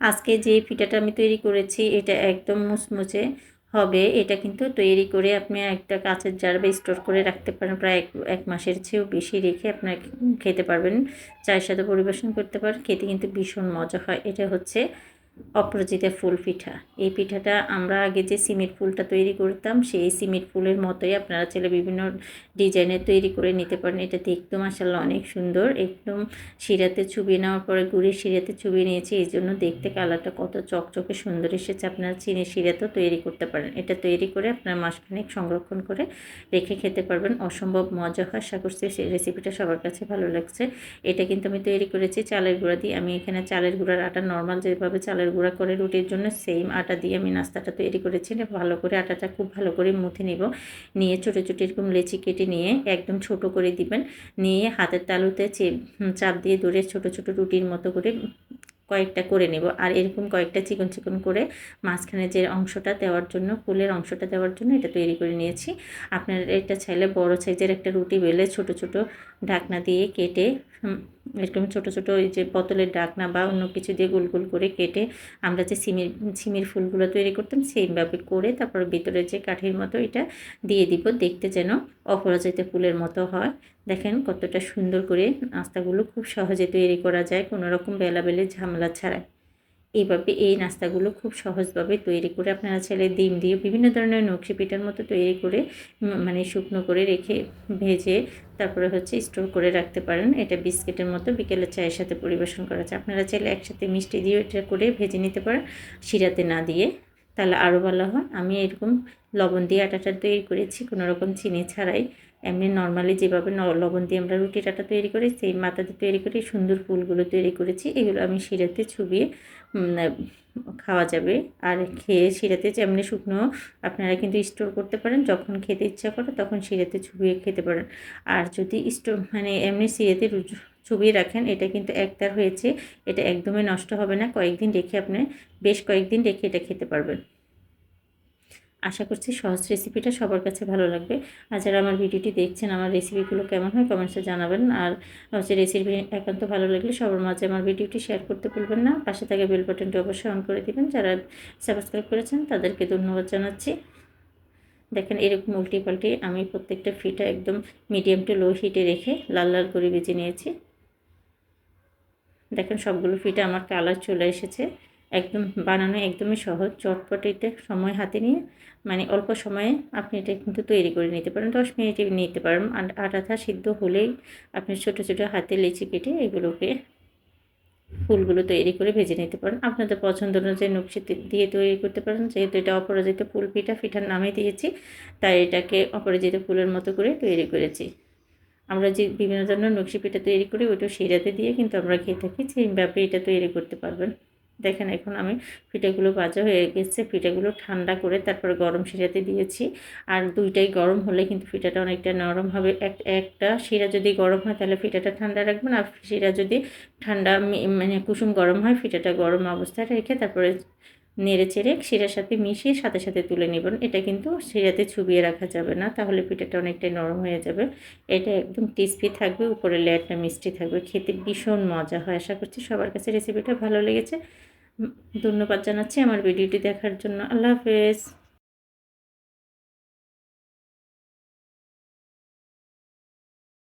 আজকে যে পিঠাটা আমি তৈরি করেছি, এটা একদম মুচমুচে হবে। এটা কিন্তু তৈরি করে আপনি একটা কাঁচের জার বা স্টোর করে রাখতে পারেন। প্রায় এক এক মাসের চেয়েও বেশি রেখে আপনার খেতে পারবেন। চায়ের সাথে পরিবেশন করতে পারেন। খেতে কিন্তু ভীষণ মজা হয়। এটা হচ্ছে অপরাজিতা ফুল পিঠা। এই পিঠাটা আমরা আগে যে সিমেন্ট ফুলটা তৈরি করতাম, সেই সিমেন্ট ফুলের মতোই আপনারা চাইলে বিভিন্ন ডিজাইনের তৈরি করে নিতে পারেন। এটা দেখতে মাসাল্লাহ অনেক সুন্দর। একদম শিরাতে চুবিয়ে নেওয়ার পরে গুড়ির শিরাতে চুবিয়ে নিয়েছি। এই জন্য দেখতে কালারটা কত চকচকে সুন্দর এসেছে। আপনারা চিনি শিরাতেও তৈরি করতে পারেন। এটা তৈরি করে আপনারা মাসখানেক সংরক্ষণ করে রেখে খেতে পারবেন। অসম্ভব মজা হয়। আশা করছি সেই রেসিপিটা সবার কাছে ভালো লাগছে। এটা কিন্তু আমি তৈরি করেছি চালের গুঁড়া দিয়ে। আমি এখানে চালের গুঁড়ার আটা নর্মাল যেভাবে চালের গুঁড়া করে রুটির জন্য সেম আটা দিয়ে আমি নাস্তাটা তৈরি করেছি। ভালো করে আটাটা খুব ভালো করে মুথে নিব। নিয়ে ছোটো ছোটো এরকম লেচি কেটে নিয়ে একদম ছোট করে দিবেন। নিয়ে হাতের তালুতে চাপ দিয়ে ধরে ছোট ছোট রুটির মতো করে কয়েকটা করে নেব। আর এরকম কয়েকটা চিকন চিকন করে মাঝখানে যে অংশটা দেওয়ার জন্য, ফুলের অংশটা দেওয়ার জন্য এটা তৈরি করে নিয়েছি। আপনার এটা চাইলে বড় সাইজের একটা রুটি বেলে ছোট ছোট ঢাকনা দিয়ে কেটে এরকম ছোটো ছোটো ওই যে বোতলের ডাকনা বা অন্য কিছু দিয়ে গোল গোল করে কেটে আমরা যে সিমির সিমির ফুলগুলো তৈরি করতাম সেইভাবে করে তারপর ভিতরে যে কাঠির মতো এটা দিয়ে দিব। দেখতে যেন অপরাজিত ফুলের মতো হয়। দেখেন কতটা সুন্দর করে নাস্তাগুলো খুব সহজে তৈরি করা যায়। কোনো রকম বেলাবেলে ঝামেলা ছাড়াই। এইভাবে এই নাস্তাগুলো খুব সহজভাবে তৈরি করে আপনারা ছেলে ডিম দিয়ে বিভিন্ন ধরনের নকশি পিঠার মতো তৈরি করে মানে শুকনো করে রেখে ভেজে তারপরে হচ্ছে স্টোর করে রাখতে পারেন। এটা বিস্কিটের মতো বিকেলে চায়ের সাথে পরিবেশন করা যায়। আপনারা চাইলে একসাথে মিষ্টি দিয়ে এটা করে ভেজে নিতে পারেন, শিরাতে না দিয়ে। তাহলে আরও ভালো হয়। আমি এরকম লবণ দিয়ে আটাটা তৈরি করেছি, কোনো রকম চিনি ছাড়াই। এমনি নর্মালি যেভাবে লবণ দিয়ে আমরা রুটির আটা তৈরি করি, সেই মাথাতে তৈরি করে, সুন্দর ফুলগুলো তৈরি করেছি। এগুলো আমি শিরাতে ছুবিয়ে খাওয়া যাবে। আর খেয়ে শিরাতে যেমনি শুকনো, আপনারা কিন্তু স্টোর করতে পারেন, যখন খেতে ইচ্ছা করে তখন শিরাতে ছুবিয়ে খেতে পারেন। আর যদি স্টোর মানে এমনি শিরাতে চুবিয়ে রাখেন, এটা কিন্তু একতার হয়েছে। এটা একদমই নষ্ট হবে না। কয়েকদিন রেখে আপনি বেশ কয়েকদিন রেখে এটা খেতে পারবেন। আশা করছি সহজ রেসিপিটা সবার কাছে ভালো লাগবে। আর যারা আমার ভিডিওটি দেখছেন, আমার রেসিপিগুলো কেমন হয় কমেন্টসে জানাবেন। আর হচ্ছে রেসিপি একান্ত ভালো লাগলে সবার মাঝে আমার ভিডিওটি শেয়ার করতে ভুলবেন না। পাশে থাকে বেল বাটনটি অবশ্যই অন করে দেবেন। যারা সাবস্ক্রাইব করেছেন, তাদেরকে ধন্যবাদ জানাচ্ছি। দেখেন এরকম উল্টি পাল্টি আমি প্রত্যেকটা ফিটা একদম মিডিয়াম টু লো হিটে রেখে লাল লাল করে বেজে নিয়েছি। দেখেন সবগুলো ফিটা আমার কালার চলে এসেছে। একদম বানানো একদমই সহজ, চটপট এটা সময় হাতে নিয়ে মানে অল্প সময়ে আপনি এটা কিন্তু তৈরি করে নিতে পারেন, দশ মিনিটে নিতে পারেন। আটাটা সিদ্ধ হলেই আপনি ছোটো ছোটো হাতে লিচি কেটে এগুলোকে ফুলগুলো তৈরি করে ভেজে নিতে পারেন। আপনাদের পছন্দ অনুযায়ী নকশি দিয়ে তৈরি করতে পারেন। যেহেতু এটা অপরাজিত ফুল পিঠা পিঠার নামে দিয়েছি, তাই এটাকে অপরাজিত ফুলের মতো করে তৈরি করেছি। আমরা যে বিভিন্ন ধরনের নকশি পিঠা তৈরি করি ওইটা শিরাতে দিয়ে কিন্তু আমরা খেয়ে থাকি। সেইভাবে এটা তৈরি করতে পারবেন। দেখেন, এখন আমি পিঠাগুলো ভাজা হয়ে গেছে। পিঠাগুলো ঠান্ডা করে তারপরে গরম শিরাতে দিয়েছি। আর দুইটাই গরম হলে কিন্তু পিঠাটা অনেকটা নরম হবে। এক, একটা শিরা যদি গরম হয়, তাহলে পিঠাটা ঠান্ডা রাখবেন। আর শিরা যদি ঠান্ডা মানে কুসুম গরম হয়, পিঠাটা গরম অবস্থায় রেখে তারপরে নেড়ে চেড়ে শিরার সাথে মিশিয়ে সাথে সাথে তুলে নেবেন। এটা কিন্তু শিরাতে ছুবিয়ে রাখা যাবে না, তাহলে পিঠাটা অনেকটাই নরম হয়ে যাবে। এটা একদম টিসপি থাকবে, উপরে লেয়ারটা মিষ্টি থাকবে। খেতে ভীষণ মজা হয়। আশা করছি সবার কাছে রেসিপিটা ভালো লেগেছে। ধন্যবাদ জানাচ্ছি আমার ভিডিওটি দেখার জন্য। আল্লাহ হাফেজ।